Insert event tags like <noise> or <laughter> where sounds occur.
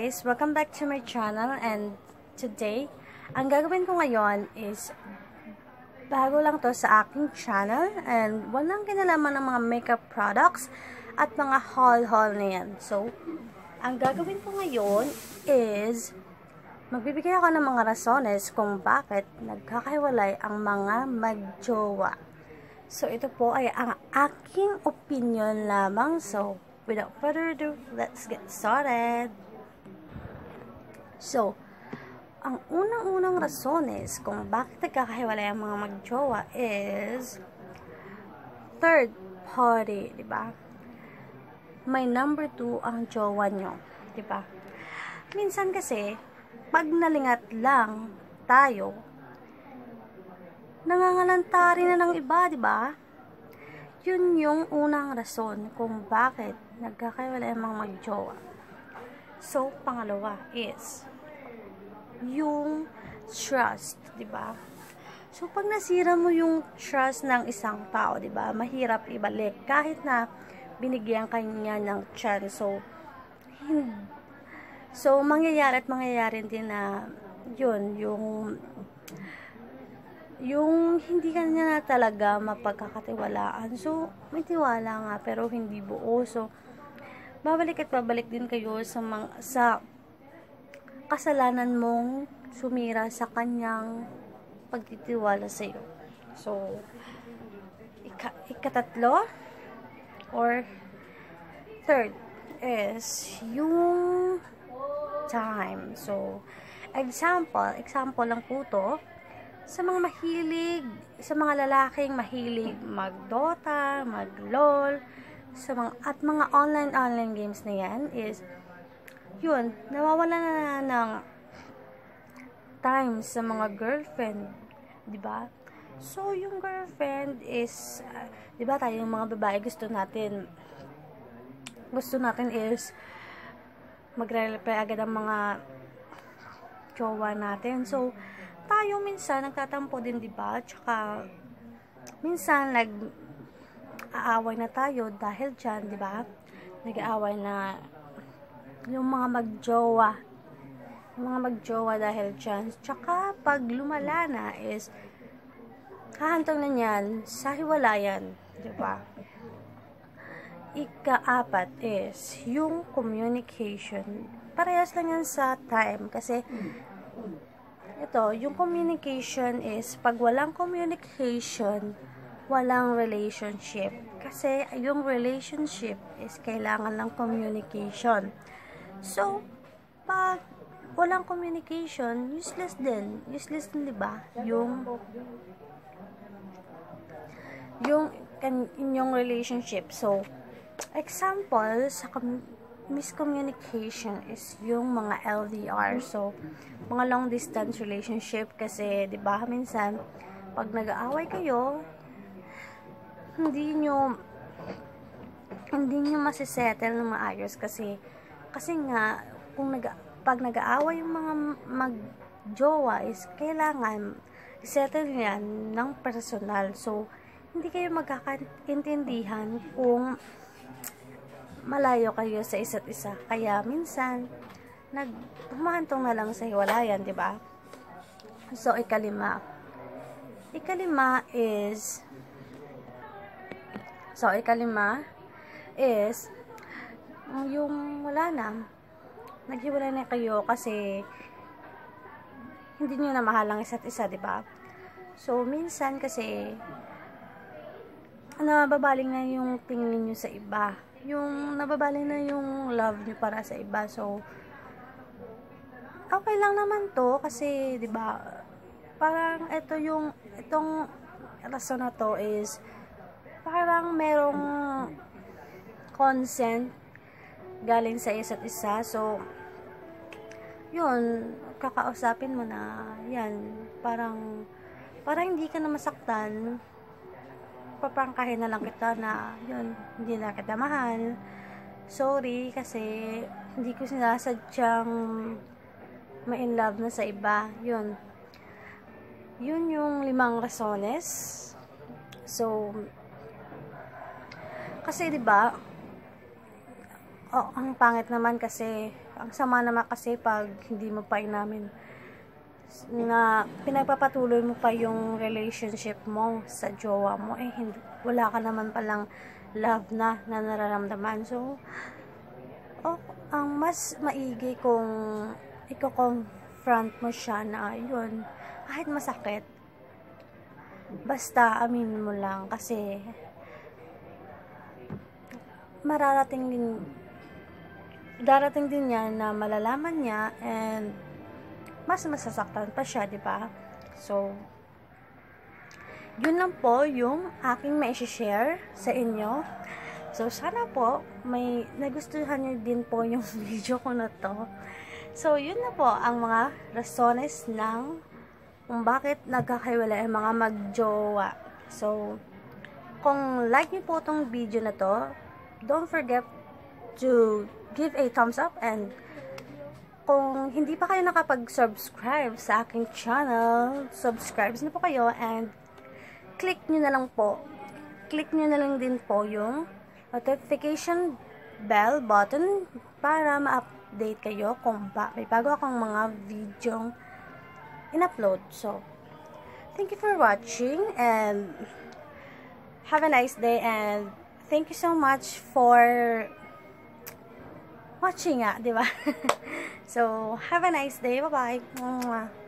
guys! Welcome back to my channel and today, ang gagawin ko ngayon is bago lang to sa aking channel and walang kinalaman ng mga makeup products at mga haul-haul na yan. So, ang gagawin ko ngayon is magbibigay ako ng mga rasones kung bakit nagkakahiwalay ang mga magjowa. So, ito po ay ang aking opinion lamang. So, without further ado, let's get started. So, ang unang-unang rasones kung bakit nagkakahiwalay ang mga magjowa is third party, di ba? May number two ang jowa nyo, di ba? Minsan kasi, pag nalingat lang tayo, nangangalanta rin na ng iba, di ba? Yun yung unang rason kung bakit nagkakaiwala ang mga magjowa. So, pangalawa is yung trust, di ba? So, pag nasira mo yung trust ng isang tao, di ba? Mahirap ibalik kahit na binigyan kanya ng chance. So. So, mangyayari at mangyayari din na yun, yung yung hindi ka niya talaga mapagkakatiwalaan. So, may tiwala nga, pero hindi buo. So, babalik at babalik din kayo sa, mga, sa kasalanan mong sumira sa kanyang pagtitiwala sa iyo. So, ika, ikatatlo or third is yung time. So, example, example lang po to, sa mga mahilig, sa mga lalaking mahilig mag-Dota, mag-LOL, sa mga, at mga online-online games na yan is, yun, nawawala na ng time sa mga girlfriend, di ba? So, yung girlfriend is, uh, di ba tayo yung mga babae gusto natin, gusto natin is, magre-reply agad ang mga jowa natin. So, tayo minsan nagtatampo din, 'di ba? Tsaka minsan nag aaway na tayo dahil diyan, 'di ba? Nag-aaway na yung mga magjowa. Yung mga magjowa dahil diyan. Tsaka pag lumala na is hahantong na niyan sa hiwalayan, 'di ba? Ika-apat is yung communication. Parehas lang yan sa time kasi ito, yung communication is, pag walang communication, walang relationship. Kasi, yung relationship is kailangan ng communication. So, pag walang communication, useless din. Useless din, di ba? Yung, yung, inyong relationship. So, example, sa miscommunication is yung mga LDR. So, mga long distance relationship kasi 'di ba minsan pag nag-aaway kayo hindi nyo hindi nyo masisettle ng maayos kasi kasi nga kung nag pag nag-aaway yung mga mag-jowa is kailangan settle yan ng personal. So, hindi kayo magkakaintindihan kung malayo kayo sa isa't isa. Kaya minsan, nag na lang sa hiwalayan, 'di ba? So ikalima. Ikalima is So ikalima is yung wala na naghiwalay na kayo kasi hindi niyo na mahal ang isa't isa, 'di ba? So minsan kasi nababaling na yung tingin niyo sa iba. Yung nababaling na yung love niyo para sa iba. So, okay lang naman to kasi 'di ba parang ito yung itong rason na to is parang merong consent galing sa isa't isa so yun kakausapin mo na yan parang parang hindi ka na masaktan papangkahin na lang kita na yun hindi na kita mahal sorry kasi hindi ko sinasadyang ma-in love na sa iba. Yun. Yun yung limang rasones. So, kasi 'di ba? Oh, ang pangit naman kasi Ang sama naman kasi pag hindi mo pa inamin na pinagpapatuloy mo pa yung relationship mo sa jowa mo, eh hindi, wala ka naman palang love na na nararamdaman. So, oh, ang mas maigi kung i-confront mo siya na yun, kahit masakit, basta amin mo lang kasi mararating din darating din niya na malalaman niya and mas masasaktan pa siya, di ba? So, yun lang po yung aking may share sa inyo. So, sana po may nagustuhan niyo din po yung <laughs> video ko na to. So, yun na po ang mga rasones ng kung bakit nagkakaiwala ang mga magjowa. So, kung like niyo po tong video na to, don't forget to give a thumbs up and kung hindi pa kayo nakapag-subscribe sa aking channel, subscribe na po kayo and click nyo na lang po. Click nyo na lang din po yung notification bell button para ma-update kayo kung ba may bago akong mga video in-upload. So, thank you for watching and have a nice day and thank you so much for watching nga, di ba? <laughs> so, have a nice day. Bye-bye.